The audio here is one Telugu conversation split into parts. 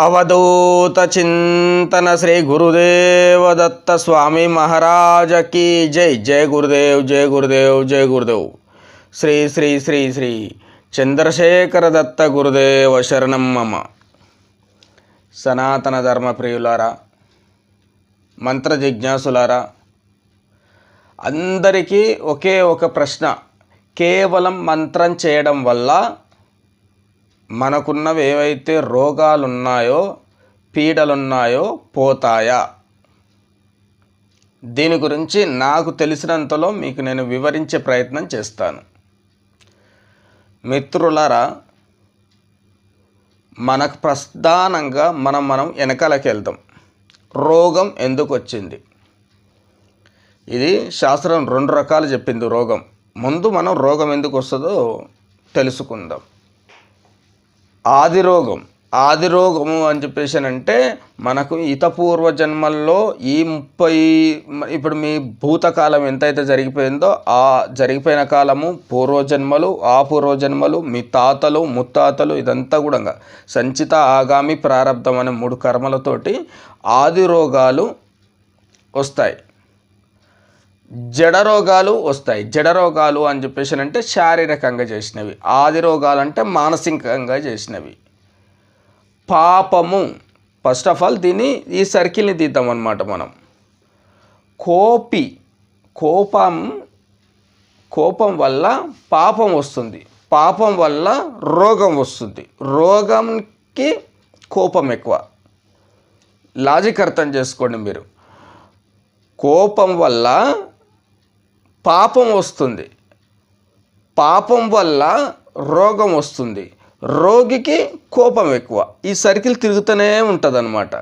అవధూత చింతన శ్రీ గురుదేవ దత్త స్వామి మహారాజకి జై. జయ గురుదేవ్ జయ గురుదేవ్ జయ గురుదేవ్. శ్రీ శ్రీ శ్రీ శ్రీ చంద్రశేఖర దత్త గురుదేవ శరణం మమ. సనాతన ధర్మ ప్రియులారా మంత్ర జిజ్ఞాసులారా అందరికీ ఒకే ఒక ప్రశ్న. కేవలం మంత్రం చేయడం వల్ల మనకున్నవి ఏవైతే రోగాలు ఉన్నాయో పీడలున్నాయో పోతాయా? దీని గురించి నాకు తెలిసినంతలో మీకు నేను వివరించే ప్రయత్నం చేస్తాను. మిత్రులరా మనకు ప్రధానంగా మనం మనం వెనకాలకి వెళ్తాం రోగం ఎందుకు వచ్చింది? ఇది శాస్త్రం రెండు రకాలు చెప్పింది రోగం. ముందు మనం రోగం ఎందుకు వస్తుందో తెలుసుకుందాం. ఆది రోగం ఆది రోగము అని చెప్పేసి అంటే మనకు ఇతపూర్వ జన్మల్లో ఈ ముప్పై ఇప్పుడు మీ భూతకాలం ఎంతైతే జరిగిపోయిందో ఆ జరిగిపోయిన కాలము పూర్వజన్మలు ఆ పూర్వజన్మలు మీ తాతలు ముత్తాతలు ఇదంతా కూడా సంచిత ఆగామి ప్రారంధం అనే మూడు కర్మలతోటి ఆది రోగాలు వస్తాయి. జడరోగాలు వస్తాయి. జడరోగాలు అని చెప్పేసి అంటే శారీరకంగా చేసినవి. ఆది రోగాలు అంటే మానసికంగా చేసినవి. పాపము. ఫస్ట్ ఆఫ్ ఆల్ దీన్ని ఈ సర్కిల్ని తీద్దాం అనమాట మనం. కోపి. కోపం కోపం వల్ల పాపం వస్తుంది. పాపం వల్ల రోగం వస్తుంది. రోగంకి కోపం ఎక్కువ. లాజిక్ అర్థం చేసుకోండి మీరు. కోపం వల్ల పాపం వస్తుంది. పాపం వల్ల రోగం వస్తుంది. రోగికి కోపం ఎక్కువ. ఈ సర్కిల్ తిరుగుతూనే ఉంటుందన్నమాట.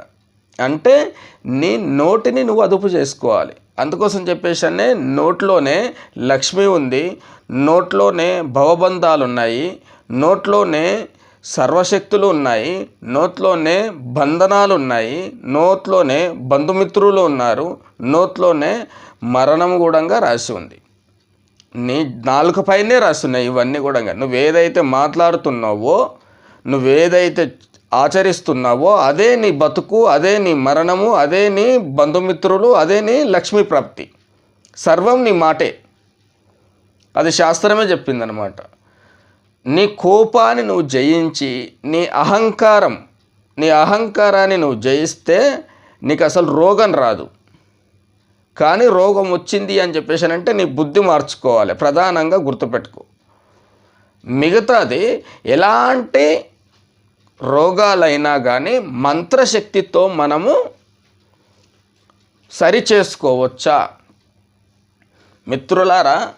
అంటే నీ నోటిని నువ్వు అదుపు చేసుకోవాలి. అందుకోసం చెప్పేసి నోట్లోనే లక్ష్మి ఉంది. నోట్లోనే భవబంధాలు ఉన్నాయి నోట్లోనే సర్వశక్తులు ఉన్నాయి నోట్లోనే బంధనాలు ఉన్నాయి నోట్లోనే బంధుమిత్రులు ఉన్నారు నోట్లోనే మరణం కూడా రాసి ఉంది. నీ నాలుక పైనే రాస్తున్నాయి ఇవన్నీ కూడా నువ్వేదైతే మాట్లాడుతున్నావో నువ్వేదైతే ఆచరిస్తున్నావో అదే నీ బతుకు అదే నీ మరణము అదే నీ బంధుమిత్రులు అదే నీ లక్ష్మీ ప్రాప్తి. సర్వం నీ మాటే. అది శాస్త్రమే చెప్పిందనమాట. నీ కోపాన్ని నువ్వు జయించి నీ అహంకారం నీ అహంకారాన్ని నువ్వు జయిస్తే నీకు అసలు రోగం రాదు. కానీ రోగం వచ్చింది అని చెప్పేసి అంటే నీ బుద్ధి మార్చుకోవాలి. ప్రధానంగా గుర్తుపెట్టుకో. మిగతాది ఎలాంటి రోగాలైనా కానీ మంత్రశక్తితో మనము సరి చేసుకోవచ్చా? మిత్రులారా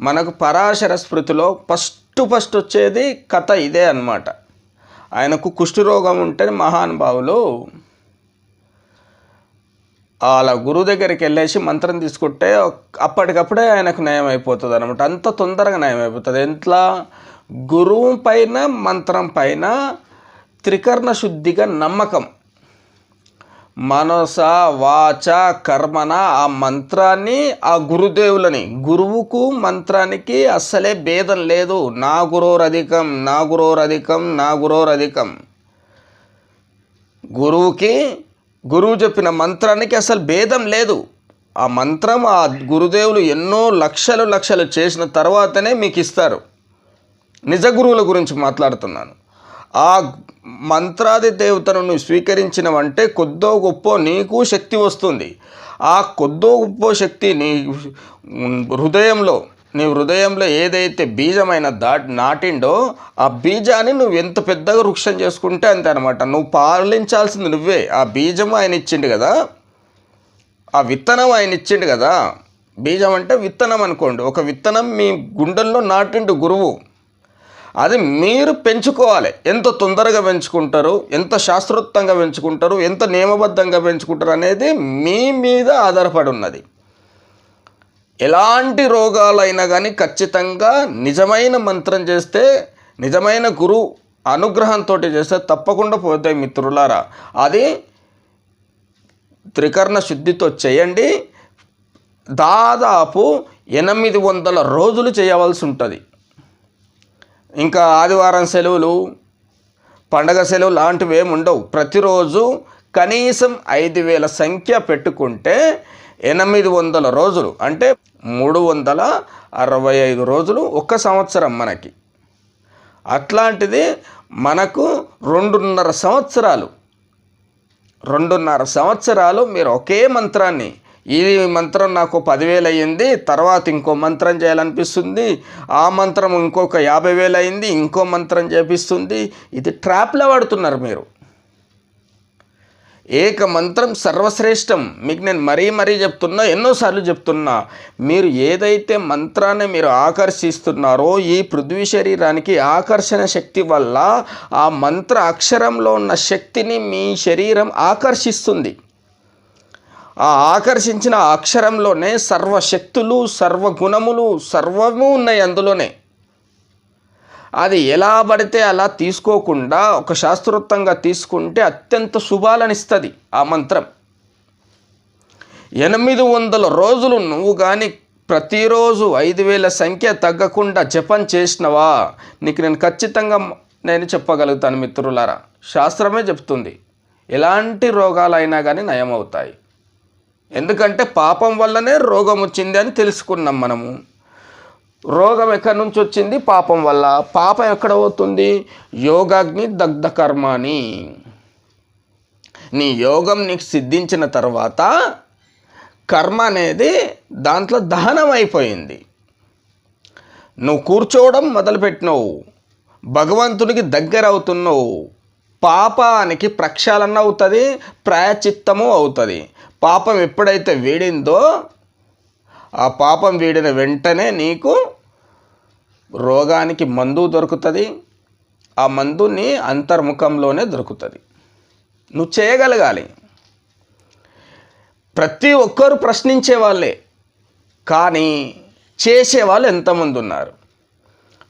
మనకు పరాశర స్మృతిలో ఫస్ట్ ఫస్ట్ వచ్చేది కథ ఇదే అన్నమాట. ఆయనకు కుష్ఠరోగం ఉంటే మహానుభావులు వాళ్ళ గురువు దగ్గరికి వెళ్ళేసి మంత్రం తీసుకుంటే అప్పటికప్పుడే ఆయనకు నయం అయిపోతుంది అనమాట అంత తొందరగా నయం అయిపోతుంది. ఎంట్లా? గురువు పైన మంత్రం పైన త్రికరణ శుద్ధిగా నమ్మకం. మనస వాచ కర్మన ఆ మంత్రాన్ని ఆ గురుదేవులని. గురువుకు మంత్రానికి అస్సలే భేదం లేదు. నా గురోరధికం నా గురోరధికం నా గురోరధికం. గురువుకి గురువు చెప్పిన మంత్రానికి అసలు భేదం లేదు. ఆ మంత్రం ఆ గురుదేవులు ఎన్నో లక్షలు లక్షలు చేసిన తర్వాతనే మీకు ఇస్తారు. నిజ గురువుల గురించి మాట్లాడుతున్నాను. ఆ మంత్రాది దేవతను నువ్వు స్వీకరించినవంటే కొద్దో గొప్ప నీకు శక్తి వస్తుంది. ఆ కొద్దో గొప్ప శక్తి నీ హృదయంలో నీ హృదయంలో ఏదైతే బీజమైన దా నాటిండో ఆ బీజాన్ని నువ్వు ఎంత పెద్దగా వృక్షం చేసుకుంటే అంతే అనమాట నువ్వు పాలించాల్సింది నువ్వే. ఆ బీజం ఆయన ఇచ్చిండు కదా. ఆ విత్తనం ఆయన ఇచ్చిండు కదా. బీజం అంటే విత్తనం అనుకోండి. ఒక విత్తనం మీ గుండెల్లో నాటిండు గురువు. అది మీరు పెంచుకోవాలి. ఎంత తొందరగా పెంచుకుంటారు ఎంత శాస్త్రోక్తంగా పెంచుకుంటారు ఎంత నియమబద్ధంగా పెంచుకుంటారు అనేది మీ మీద ఆధారపడి ఉన్నది. ఎలాంటి రోగాలైనా కానీ ఖచ్చితంగా నిజమైన మంత్రం చేస్తే నిజమైన గురు అనుగ్రహంతో చేస్తే తప్పకుండా పోతాయి మిత్రులారా. అది త్రికరణ శుద్ధితో చేయండి. దాదాపు ఎనిమిది వందల రోజులు చేయవలసి ఉంటుంది. ఇంకా ఆదివారం సెలవులు పండగ సెలవు లాంటివి ఏమి ఉండవు. ప్రతిరోజు కనీసం ఐదు వేల సంఖ్య పెట్టుకుంటే ఎనిమిది వందల రోజులు అంటే మూడు వందల అరవై ఐదు రోజులు ఒక సంవత్సరం మనకి. అట్లాంటిది మనకు రెండున్నర సంవత్సరాలు. రెండున్నర సంవత్సరాలు మీరు ఒకే మంత్రాన్ని ఈ మంత్రం నాకు పదివేలు అయ్యింది తర్వాత ఇంకో మంత్రం చేయాలనిపిస్తుంది ఆ మంత్రం ఇంకొక యాభై వేలు అయింది ఇంకో మంత్రం చేపిస్తుంది. ఇది ట్రాప్లో పడుతున్నారు మీరు. ఏక మంత్రం సర్వశ్రేష్టం. మీకు నేను మరీ మరీ చెప్తున్నా ఎన్నోసార్లు చెప్తున్నా మీరు ఏదైతే మంత్రాన్ని మీరు ఆకర్షిస్తున్నారో ఈ పృథ్వీ శరీరానికి ఆకర్షణ శక్తి వల్ల ఆ మంత్ర అక్షరంలో ఉన్న శక్తిని మీ శరీరం ఆకర్షిస్తుంది. ఆ ఆకర్షించిన అక్షరంలోనే సర్వశక్తులు సర్వగుణములు సర్వము ఉన్నాయి అందులోనే. అది ఎలా పడితే అలా తీసుకోకుండా ఒక శాస్త్రోక్తంగా తీసుకుంటే అత్యంత శుభాలను ఇస్తుంది ఆ మంత్రం. ఎనిమిది వందల రోజులు నువ్వు కానీ ప్రతిరోజు ఐదు వేల సంఖ్య తగ్గకుండా జపం చేసినవా? నీకు నేను ఖచ్చితంగా నేను చెప్పగలుగుతాను మిత్రులారా. శాస్త్రమే చెప్తుంది. ఎలాంటి రోగాలైనా కానీ నయమవుతాయి. ఎందుకంటే పాపం వల్లనే రోగం వచ్చింది అని తెలుసుకున్నాం మనము. రోగం ఎక్కడి నుంచి వచ్చింది? పాపం వల్ల. పాపం ఎక్కడ అవుతుంది యోగాగ్ని దగ్ధ కర్మాని నీ యోగం నీకు సిద్ధించిన తర్వాత కర్మ అనేది దాంట్లో దహనం అయిపోయింది. నువ్వు కూర్చోవడం మొదలుపెట్టినావు. భగవంతునికి దగ్గర అవుతున్నావు. పాపానికి ప్రక్షాళన అవుతుంది ప్రాయచిత్తము అవుతుంది. పాపం ఎప్పుడైతే వీడిందో ఆ పాపం వీడిన వెంటనే నీకు రోగానికి మందు దొరుకుతుంది. ఆ మందు నీ అంతర్ముఖంలోనే దొరుకుతుంది. నువ్వు చేయగలగాలి. ప్రతి ఒక్కరు ప్రశ్నించే వాళ్ళే. కానీ చేసేవాళ్ళు ఎంతమంది ఉన్నారు?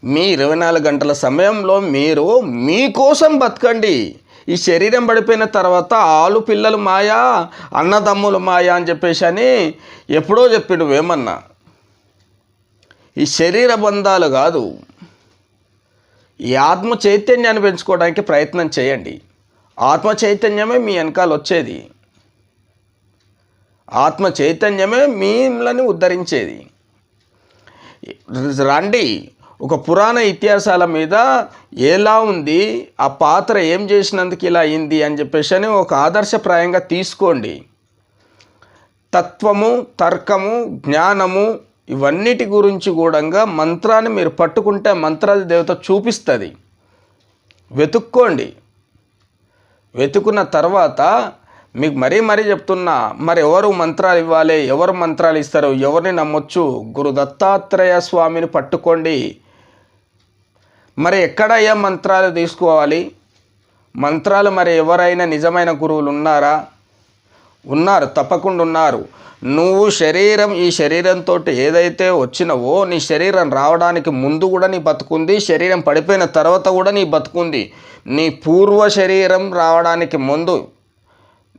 మీ ఇరవై నాలుగు గంటల సమయంలో మీరు మీకోసం బతకండి. ఈ శరీరం పడిపోయిన తర్వాత ఆలు పిల్లలు మాయా అన్నదమ్ములు మాయా అని చెప్పేసి అని ఎప్పుడో చెప్పాడు ఏమన్నా ఈ శరీర బంధాలు కాదు. ఈ ఆత్మ చైతన్యాన్ని పెంచుకోవడానికి ప్రయత్నం చేయండి. ఆత్మ చైతన్యమే మీ వెనకాల వచ్చేది. ఆత్మ చైతన్యమే మిమ్మల్ని ఉద్ధరించేది. రండి. ఒక పురాణ ఇతిహాసాల మీద ఎలా ఉంది ఆ పాత్ర ఏం చేసినందుకు ఇలా అయింది అని చెప్పేసి అని ఒక ఆదర్శప్రాయంగా తీసుకోండి. తత్వము తర్కము జ్ఞానము ఇవన్నిటి గురించి కూడా మంత్రాన్ని మీరు పట్టుకుంటే మంత్రాది దేవత చూపిస్తుంది. వెతుక్కోండి. వెతుకున్న తర్వాత మీకు మరీ మరీ చెప్తున్నా మరి ఎవరు మంత్రాలు ఇవ్వాలి ఎవరు మంత్రాలు ఇస్తారు ఎవరిని నమ్మొచ్చు గురు దత్తాత్రేయ స్వామిని పట్టుకోండి. మరి ఎక్కడ ఏ మంత్రాలు తీసుకోవాలి? మంత్రాలు మరి ఎవరైనా నిజమైన గురువులు ఉన్నారా? ఉన్నారు తప్పకుండా ఉన్నారు. నువ్వు శరీరం ఈ శరీరంతో ఏదైతే వచ్చినవో నీ శరీరం రావడానికి ముందు కూడా నీ బతుకుంది శరీరం పడిపోయిన తర్వాత కూడా నీ బతుకుంది. నీ పూర్వ శరీరం రావడానికి ముందు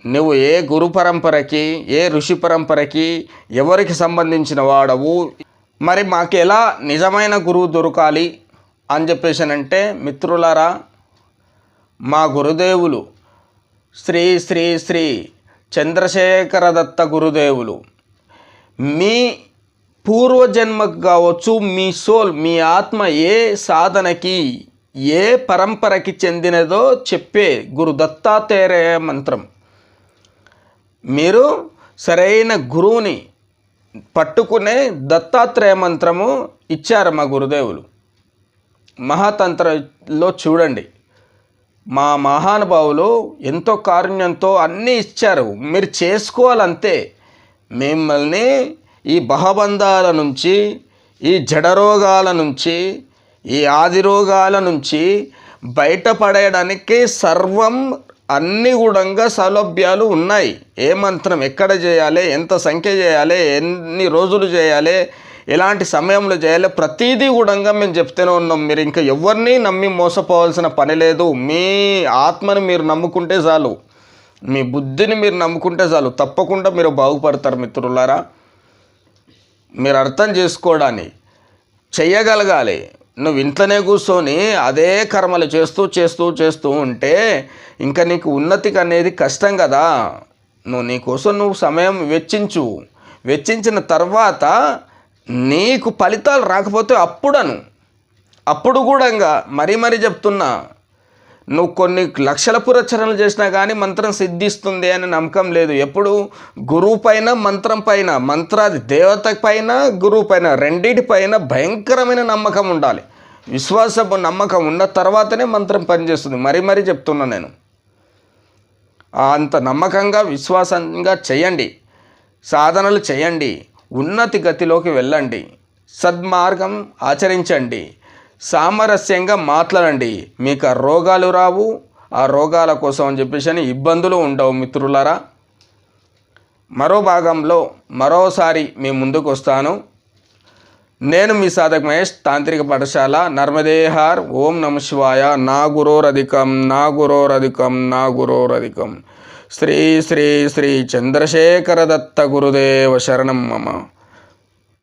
నువ్వు ఏ గురు పరంపరకి ఏ ఋషి పరంపరకి ఎవరికి సంబంధించిన వాడవు? మరి మాకు ఎలా నిజమైన గురువు దొరకాలి? అని చెప్పేసానంటే మిత్రులారా మా గురుదేవులు శ్రీ శ్రీ శ్రీ చంద్రశేఖర దత్త గురుదేవులు మీ పూర్వజన్మకు కావచ్చు మీ సోల్ మీ ఆత్మ ఏ సాధనకి ఏ పరంపరకి చెందినదో చెప్పే గురు దత్తాత్రేయ మంత్రం. మీరు సరైన గురువుని పట్టుకునే దత్తాత్రేయ మంత్రము ఇచ్చారు మా గురుదేవులు. మహాతంత్రలో చూడండి. మా మహానుభావులు ఎంతో కారుణ్యంతో అన్నీ ఇచ్చారు. మీరు చేసుకోవాలంతే. మిమ్మల్ని ఈ బహబంధాల నుంచి ఈ జడరోగాల నుంచి ఈ ఆది రోగాల నుంచి బయటపడేయడానికి సర్వం అన్ని గుణంగా సౌలభ్యాలు ఉన్నాయి. ఏ మంత్రం ఎక్కడ చేయాలి ఎంత సంఖ్య చేయాలి ఎన్ని రోజులు చేయాలి ఎలాంటి సమయంలో చేయాలి ప్రతిదీ కూడా మేము చెప్తూనే ఉన్నాం. మీరు ఇంకా ఎవరిని నమ్మి మోసపోవాల్సిన పని లేదు. మీ ఆత్మని మీరు నమ్ముకుంటే చాలు. మీ బుద్ధిని మీరు నమ్ముకుంటే చాలు. తప్పకుండా మీరు బాగుపడతారు మిత్రులారా. మీరు అర్థం చేసుకోవడాన్ని చెయ్యగలగాలి. నువ్వు ఇంట్లోనే కూర్చొని అదే కర్మలు చేస్తూ చేస్తూ చేస్తూ ఉంటే ఇంకా నీకు ఉన్నతికి అనేది కష్టం కదా. నువ్వు నీకోసం నువ్వు సమయం వెచ్చించు. వెచ్చించిన తర్వాత నీకు ఫలితాలు రాకపోతే అప్పుడను. అప్పుడు కూడా ఇంకా మరీ మరీ చెప్తున్నా. నువ్వు కొన్ని లక్షల పురచరణలు చేసినా కానీ మంత్రం సిద్ధిస్తుంది అని నమ్మకం లేదు. ఎప్పుడు? గురువు పైన మంత్రం పైన మంత్రాది దేవత పైన గురువు పైన రెండింటి పైన భయంకరమైన నమ్మకం ఉండాలి. విశ్వాసపు నమ్మకం ఉన్న తర్వాతనే మంత్రం పనిచేస్తుంది. మరీ మరీ చెప్తున్నా నేను. అంత నమ్మకంగా విశ్వాసంగా చేయండి. సాధనలు చేయండి. ఉన్నతి గతిలోకి వెళ్ళండి. సద్మార్గం ఆచరించండి. సామరస్యంగా మాట్లాడండి. మీకు ఆ రోగాలు రావు. ఆ రోగాల కోసం అని చెప్పేసి అని ఇబ్బందులు ఉండవు మిత్రులరా. మరో భాగంలో మరోసారి మీ ముందుకు వస్తాను. నేను మీ సాధక్ మహేష్ తాంత్రిక పాఠశాల నర్మదేహార్. ఓం నమ శివాయ. నా గురోరధికం నా గురోరధికం నా గురోరధికం శ్రీ శ్రీ శ్రీ చంద్రశేఖర దత్త గురుదేవ శరణం మమ